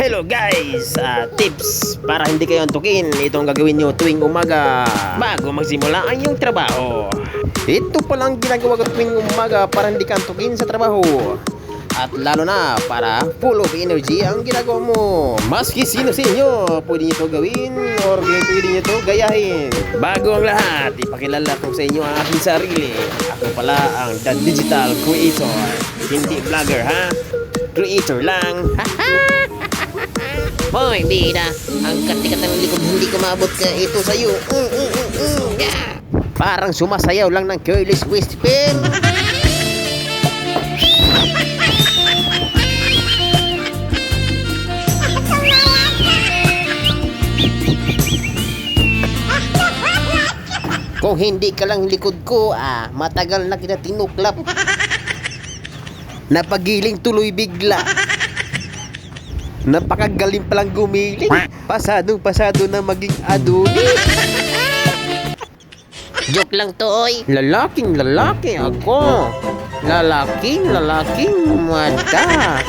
Hello guys! Ah, tips para hindi kayo antukin. Ito ang gagawin nyo tuwing umaga bago magsimula ang iyong trabaho. Ito palang ginagawa ko tuwing umaga para hindi ka antukin sa trabaho. At lalo na para full of energy ang ginagawa mo. Maski sino sa inyo, pwede nyo ito gawin or pwede nyo ito gayahin. Bago ang lahat, ipakilala ko sa inyo ang aking sarili. Ako pala ang The Digital Creator. Hindi vlogger ha? Creator lang. Hoy, bida. Ang katikat ng likod hindi ko maabot ka ito sa'yo. Mm, mm, mm, mm. Yeah. Parang sumasayaw lang ng careless whisper. Kung hindi ka lang likod ko, ah, matagal na kita tinuklap. Napagiling tuloy bigla. Napakagaling palang gumiling. Pasadong pasado na maging aduli. Joke lang to, oy. Lalaking lalaki ako. Lalaking lalaking mata.